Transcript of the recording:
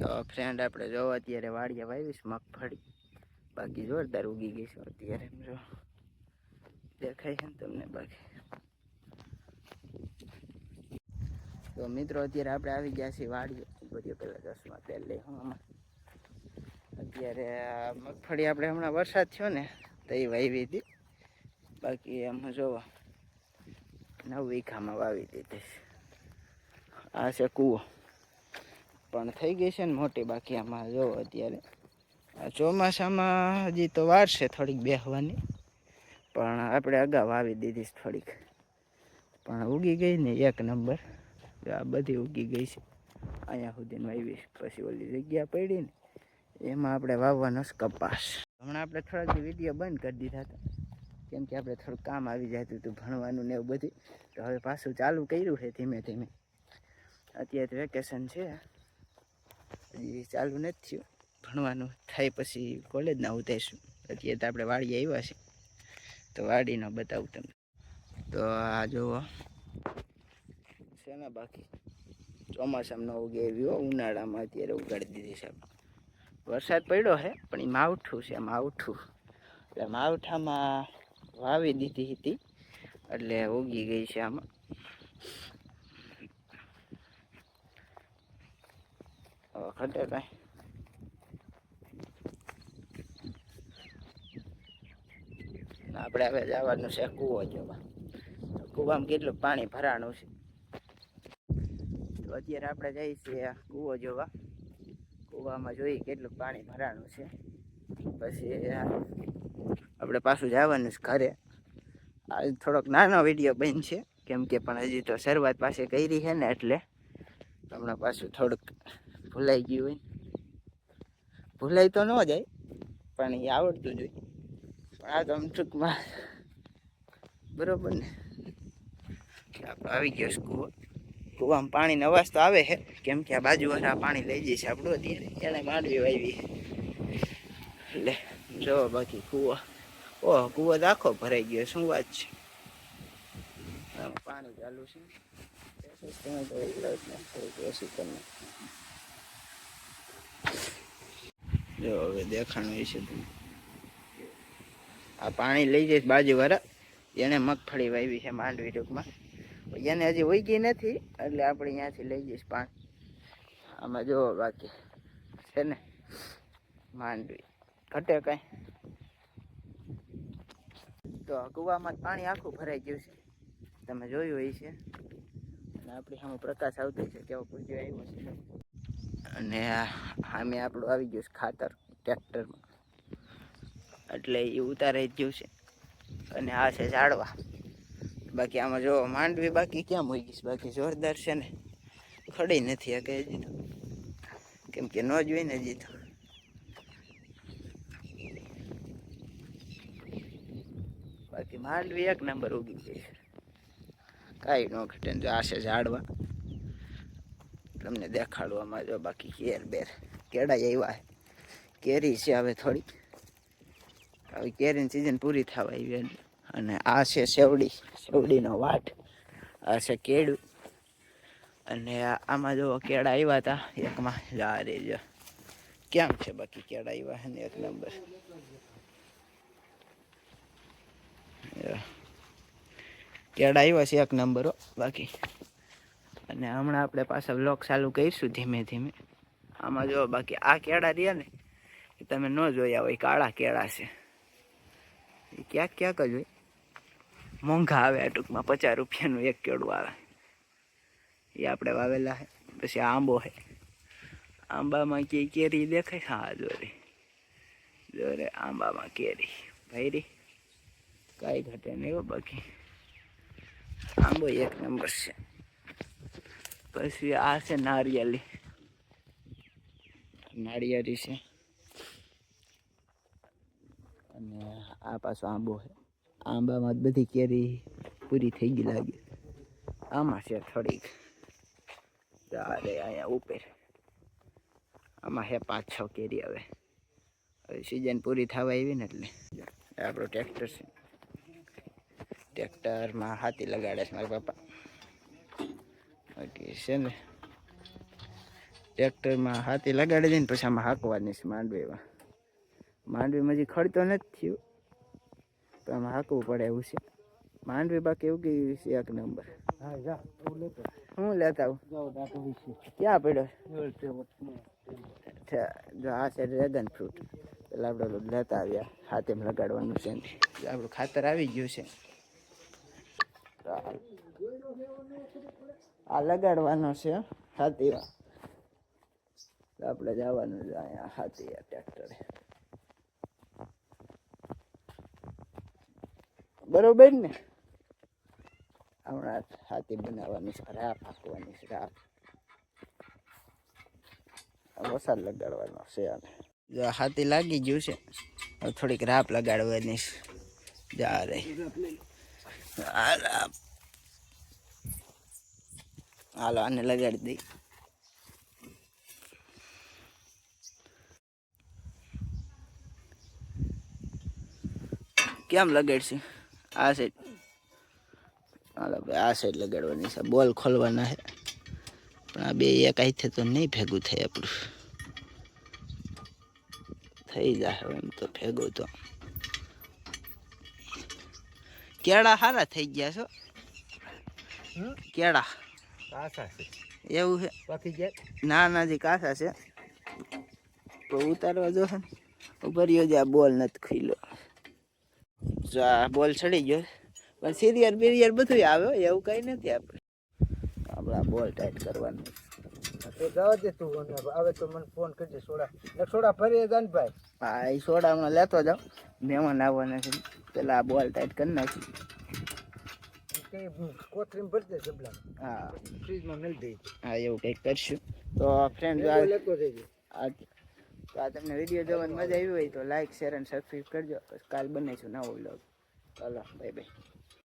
તો ફ્રેન્ડ આપણે જો અત્યારે વાડિયા વાવીશ મગફળી. બાકી જોરદાર ઉગી ગઈ છે અત્યારે એમ જો. દેખાય છે ને તમને બાકી. તો મિત્રો અત્યારે આપણે આવી ગયા છીએ વાડીએ. ભર્યો પહેલાં દસમાં તેલ લઈ હું અત્યારે આ મગફળી આપણે હમણાં વરસાદ થયો ને તો એ વાવી હતી. બાકી એમાં જોવો નવ વીઘામાં વાવી દીધી આ છે કૂવો. પણ થઈ ગઈ છે ને મોટી બાકી આમાં જો અત્યારે. ચોમાસામાં હજી તો વાર છે થોડીક બેહવાની, પણ આપણે અગાઉ વાવી દીધી થોડીક. પણ ઉગી ગઈ ને એક નંબર. આ બધી ઉગી ગઈ છે. અહીંયા સુધીનું આવી પછી ઓલી જગ્યા પડી ને, એમાં આપણે વાવવાનો કપાસ. હમણાં આપણે થોડાક વીડિયો બંધ કરી દીધા હતા. કેમ કે આપણે થોડું કામ આવી જતું હતું ભણવાનું ને એવું બધું તો હવે પાછું ચાલુ કર્યું છે ધીમે ધીમે. અત્યારે વેકેશન છે. હજી ચાલુ નથી થયું. ભણવાનું થાય પછી કોલેજના ઉતારીશું અત્યારે તો આપણે વાડી આવ્યા છે તો વાડીનો બતાવું તમને. તો આ જુઓ. છે ને બાકી? ચોમાસામાં ન ઉગે ઉનાળામાં અત્યારે ઉગાડી દીધી છે વરસાદ પડ્યો છે પણ એ માવઠું છે, માવઠું. એટલે માવઠામાં વાવી દીધી હતી, એટલે ઉગી ગઈ છે આમાં. ખટે કાંઈ આપણે હવે જવાનું છે કૂવો જોવા. કૂવામાં કેટલું પાણી ભરાણું છે? તો અત્યારે આપણે જઈએ છીએ કૂવો જોવા. કૂવામાં જોઈએ કેટલું પાણી ભરાણું છે. પછી આપણે પાછું જવાનું છે ઘરે. આજ થોડોક નાનો વીડિયો બનશે કેમ કે પણ હજી તો શરૂઆત પાસે કરી છે ને એટલે હમણાં પાછું થોડુંક ભૂલાઈ ગયું હોય. ભૂલાઈ તો ન જાય, પણ એ આવડતું જ હોય. પણ આ તો આમ ટૂંકમાં બરોબર ને? આપણે આવી ગયો કૂવો કૂવામાં પાણીનો અવાજ તો આવે છે. કેમ કે આ બાજુ આ પાણી લઈ જઈશ આપણું અત્યારે. એને માંડવી વાવી એટલે જો બાકી કૂવો. ઓહ, કૂવો આખો ભરાઈ ગયો. શું વાત છે? પાણી ચાલુ છે તમે તો એકલા જ હવે દેખાણું હશે તમને. આ પાણી લઈ જઈશ બાજુવાળા એને મગફળી વાવી છે માંડવી ટૂંકમાં. એને હજી ઉગી નથી, એટલે આપણે અહીંયાથી લઈ જઈશ પાણી. આમાં જો બાકી છે ને માંડવી. ઘટે કાંઈ. તો કૂવામાં પાણી આખું ભરાઈ ગયું છે. તમે જોયું હોય છે. અને આપણી સામે પ્રકાશ આવતો છે. કેવો પૂજ્યો આવ્યો છે. અને આ સામે આપણું આવી ગયું છે ખાતર, ટ્રેક્ટરમાં. એટલે એ ઉતારાઈ ગયું છે. અને આ છે ઝાડવા. બાકી આમાં જો માંડવી બાકી ક્યાં મૂકી ગઈશ બાકી જોરદાર છે ને. ખડી નથી હકે હજી તો. કેમ કે ન જોઈ ને હજી બાકી માંડવી એક નંબર ઉગી ગઈ છે. કાંઈ ન ઘટે જો આ છે ઝાડવા. તમને દેખાડવામાં જો બાકી કેર બેર. કેળા આવ્યા કેરી છે હવે થોડીક. હવે કેરીની સિઝન પૂરી થવા આવી. અને આ છે સેવડી. સેવડીનો વાટ. આ છે કેળું. અને આમાં જો કેળા આવ્યા હતા, એકમાં જા રે જો. કેમ છે બાકી કેળા આવ્યા છે ને એક નંબર? કેળા આવ્યા છે એક નંબર બાકી. અને હમણાં આપણે પાછા બ્લોક ચાલુ કરીશું ધીમે ધીમે. આમાં જો બાકી આ કેળા રહ્યા ને, એ તમે ન જોયા હોય કાળા કેળા છે. એ ક્યાંક ક્યાંક જ હોય. મોંઘા આવે આ ટૂંકમાં, પચાસ રૂપિયાનું એક કેળું આવે. એ આપણે વાવેલા છે પછી આંબો છે આંબામાં કે કેરી દેખાય? હા જોરે જોરે આંબામાં કેરી. ભાઈ કાંઈ ઘટે નહીં બાકી. આંબો એક નંબર છે. પછી આ છે નારિયેલી નાળિયેરી છે. અને આ પાછો આંબો છે. આંબામાં બધી કેરી પૂરી થઈ ગઈ લાગે. આમાં છે થોડીક. અરે અહીંયા ઉપર. આમાં છે પાંચ છ કેરી હવે. હવે સિઝન પૂરી થવા આવી ને એટલે. આપણું ટ્રેક્ટર છે. ટ્રેક્ટરમાં હાથી લગાડે છે મારા પપ્પા. બાકી છે ને. ટ્રેક્ટરમાં હાથી લગાડી દઈને પછી આમાં હાંકવાની છે માંડવીમાં. માંડવીમાં હજી ખડતો નથી થયું તો આમાં હાંકવું પડે એવું છે. માંડવી બાકી એવું ગયું છે એક નંબર. હા લેતો. આવું? ક્યાં પડ્યો? છે જો આ છે ડ્રેગન ફ્રૂટ પેલા આપણે લેતા આવ્યા હાથે લગાડવાનું છે ને. આપણું ખાતર આવી ગયું છે. આ- લગાડવાનો છે હાથીમાં તો આપણે જવાનું છે અહીંયા, હાથી ટ્રેક્ટરે બરોબર ને? હમણાં હાથી બનાવવાની છે રાફ હાંકવાની છે રાફ વરસાદ લગાડવાનો છે આને. જો હાથી લાગી ગયું છે થોડીક રાપ લગાડવાની છે. જા રે. રાપ હાલો આને લગાડી દઈ. કેમ લગાડશે? આ સાઈડ હાલો ભાઈ આ સાઈડ લગાડવાની છે. બોલ ખોલવાના છે. પણ આ બે એક હાથે તો નહીં ભેગું થાય આપણું. થઈ જાય એમ તો ભેગું તો. કેળા સારા થઈ ગયા છો? કેળા. આશા છે. એવું છે? બાકી જાય ના જે કાસા છે. તો ઉતારવા જો ઉભર્યો જે આ બોલ નથી ખીલો. જો આ બોલ ચડી ગયો પણ સિરિયર બિરિયર બધું આવે એવું કઈ નથી આપણે. આપણે આ બોલ ટાઈટ કરવાનું. તો જવા દે તું આવે તો મને ફોન કરજે સોડા. ને સોડા ફરી જાય ભાઈ. હા એ સોડા હમણાં લેતો જાઉં. મહેમાન આવવાના છે. પેલા આ બોલ ટાઈટ કરી નાખી. કઈ કોથરીમાં ભરી દે જબલા હા. ફ્રીજમાં દે હા એવું કંઈક કરશું. તો ફ્રેન્ડ જજે આ તો આ તમને વીડિયો જોવાની મજા આવી હોય તો લાઈક શેર અને સબસ્ક્રાઈબ કરજો. કાલ બને છું નવો વ્લોગ ચાલો બાય બાય